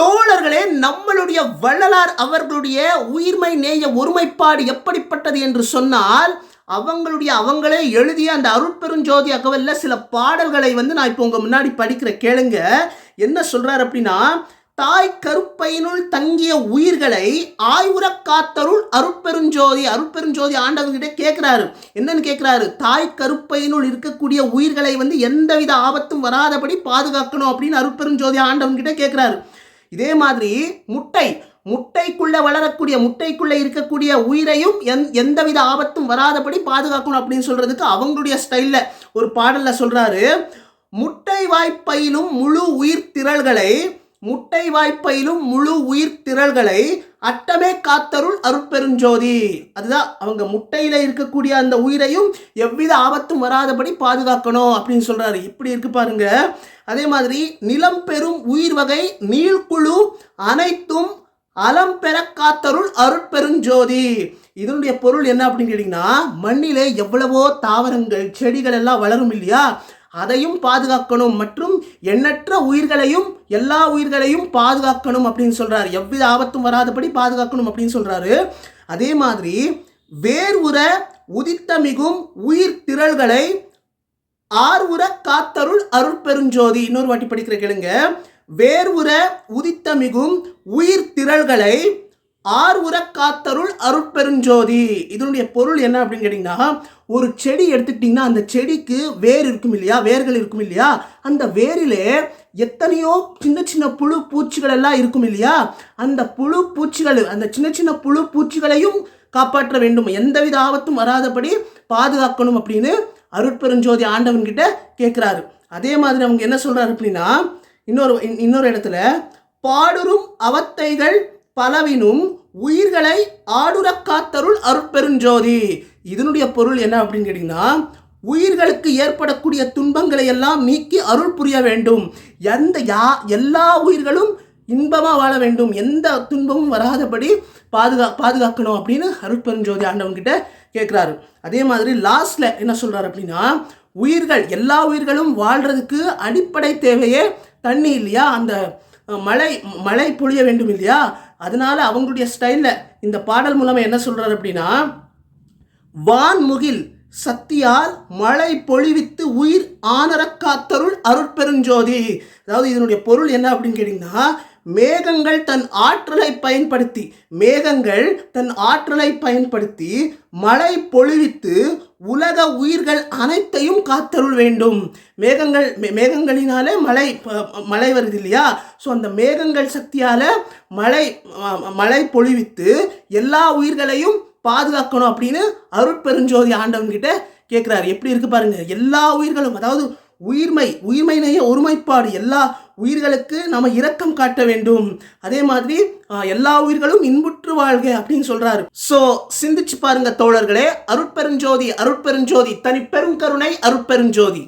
தோழர்களே நம்மளுடைய வள்ளலார் அவர்களுடைய உயிர்மை நேய ஒருமைப்பாடு எப்படிப்பட்டது என்று சொன்னால் அவங்களுடைய அவங்களே எழுதிய அந்த அருட்பெருஞ்சோதி அகவலில் சில பாடல்களை வந்து நான் இப்போ உங்கள் முன்னாடி படிக்கிற கேளுங்க. என்ன சொல்கிறார் அப்படின்னா தாய் கருப்பையினுள் தங்கிய உயிர்களை ஆய்வுறக் காத்தருள் அருட்பெருஞ்சோதி அருட்பெருஞ்சோதி ஆண்டவங்கிட்ட கேட்குறாரு. என்னன்னு கேட்குறாரு? தாய் கருப்பையினுள் இருக்கக்கூடிய உயிர்களை வந்து எந்தவித ஆபத்தும் வராதபடி பாதுகாக்கணும் அப்படின்னு அருட்பெருஞ்சோதி ஆண்டவன்கிட்ட கேட்குறாரு. இதே மாதிரி முட்டை முட்டைக்குள்ளே வளரக்கூடிய முட்டைக்குள்ளே இருக்கக்கூடிய உயிரையும் எந் எந்தவித ஆபத்தும் வராதபடி பாதுகாக்கணும் அப்படின்னு சொல்கிறதுக்கு அவங்களுடைய ஸ்டைலில் ஒரு பாடலில் சொல்கிறாரு முட்டை வாய்ப்பையிலும் முழு உயிர் திரள்களை முட்டை வாய்ப்பையிலும் முழு உயிர் திரள்களை அட்டமே காத்தருள் அருட்பெருஞ்சோதி. அதுதான் அவங்க முட்டையில இருக்கக்கூடிய அந்த உயிரையும் எவ்வித ஆபத்தும் வராதபடி பாதுகாக்கணும் அப்படின்னு சொல்றாரு. இப்படி இருக்கு பாருங்க. அதே மாதிரி நிலம் பெறும் உயிர் வகை நீள்குழு அனைத்தும் அலம் பெற காத்தருள் அருட்பெருஞ்சோதி. இதனுடைய பொருள் என்ன அப்படின்னு கேட்டிங்கன்னா மண்ணிலே எவ்வளவோ தாவரங்கள் செடிகள் எல்லாம் வளரும் இல்லையா? அதையும் பாதுகாக்கணும் மற்றும் எண்ணற்ற உயிர்களையும் எல்லா உயிர்களையும் பாதுகாக்கணும் அப்படின்னு சொல்கிறார் எவ்வித ஆபத்தும் வராதபடி பாதுகாக்கணும் அப்படின்னு சொல்கிறாரு அதே மாதிரி வேர் உற உதித்த மிகும் உயிர் திரள்களை ஆர்வுற காத்தருள் அருட்பெருஞ்சோதி இன்னொரு வாட்டி படிக்கிற கேளுங்க. வேர் உதித்த மிகும் உயிர் திரள்களை ஆர்வுற காத்தருள் அருட்பெருஞ்சோதி. இதனுடைய பொருள் என்ன அப்படின்னு கேட்டிங்கன்னா ஒரு செடி எடுத்துக்கிட்டிங்கன்னா அந்த செடிக்கு வேர் இருக்கும் இல்லையா? வேர்கள் இருக்கும் இல்லையா? அந்த வேரிலே எத்தனையோ சின்ன சின்ன புழு பூச்சிகள் எல்லாம் இருக்கும் இல்லையா? அந்த புழு பூச்சிகள் அந்த சின்ன சின்ன புழு பூச்சிகளையும் காப்பாற்ற வேண்டும். எந்தவித ஆபத்தும் வராதபடி பாதுகாக்கணும் அப்படின்னு அருட்பெருஞ்சோதி ஆண்டவன் கிட்ட கேட்குறாரு. அதே மாதிரி அவங்க என்ன சொல்கிறாரு அப்படின்னா இன்னொரு இன்- இன்னொரு இடத்துல பாடுறும் அவத்தைகள் பலவினும் உயிர்களை ஆடுரக்காத்தருள் அருட்பெருஞ்சோதி. இதனுடைய பொருள் என்ன அப்படின்னு கேட்டிங்கன்னா உயிர்களுக்கு ஏற்படக்கூடிய துன்பங்களை எல்லாம் நீக்கி அருள் புரிய வேண்டும். எந்த யா எல்லா உயிர்களும் இன்பமாக வாழ வேண்டும். எந்த துன்பமும் வராதபடி பாதுகா பாதுகாக்கணும் அப்படின்னு அருட்பெருஞ்சோதி ஆண்டவன்கிட்ட கேட்குறாரு. அதே மாதிரி லாஸ்டில் என்ன சொல்கிறார் அப்படின்னா உயிர்கள் எல்லா உயிர்களும் வாழ்கிறதுக்கு அடிப்படை தேவையே தண்ணி இல்லையா? அந்த மழை மழை பொழிய வேண்டும் இல்லையா? அதனால அவங்களுடைய ஸ்டைலில் இந்த பாடல் மூலமாக என்ன சொல்கிறார் அப்படின்னா வான்முகில் சத்தியால் மழை பொழிவித்து உயிர் ஆனரக்காத்தருள் அருட்பெருஞ்சோதி. அதாவது இதனுடைய பொருள் என்ன அப்படின்னு கேட்டிங்கன்னா மேகங்கள் தன் ஆற்றலை பயன்படுத்தி மேகங்கள் தன் ஆற்றலை பயன்படுத்தி மழை பொழிவித்து உலக உயிர்கள் அனைத்தையும் காத்தருள் வேண்டும். மேகங்கள் மே- மேகங்களினாலே மழை மழை வருது இல்லையா? ஸோ அந்த மேகங்கள் சக்தியால் மழை மழை பொழிவித்து எல்லா உயிர்களையும் பாதுகாக்கணும் அப்படின்னு அருட்பெருஞ்சோதி ஆண்டவன்கிட்ட கேட்குறாரு எப்படி இருக்கு பாருங்க? எல்லா உயிர்களும் அதாவது உயிர்மை உயிர்மையினைய ஒருமைப்பாடு எல்லா உயிர்களுக்கு நம்ம இரக்கம் காட்ட வேண்டும். அதே மாதிரி ஆஹ், எல்லா உயிர்களும் இன்புற்று வாழ்க அப்படின்னு சொல்றாரு. சோ சிந்திச்சு பாருங்க தோழர்களே. அருட்பெருஞ்சோதி அருட்பெருஞ்சோதி தனி பெரும் கருணை அருட்பெருஞ்சோதி.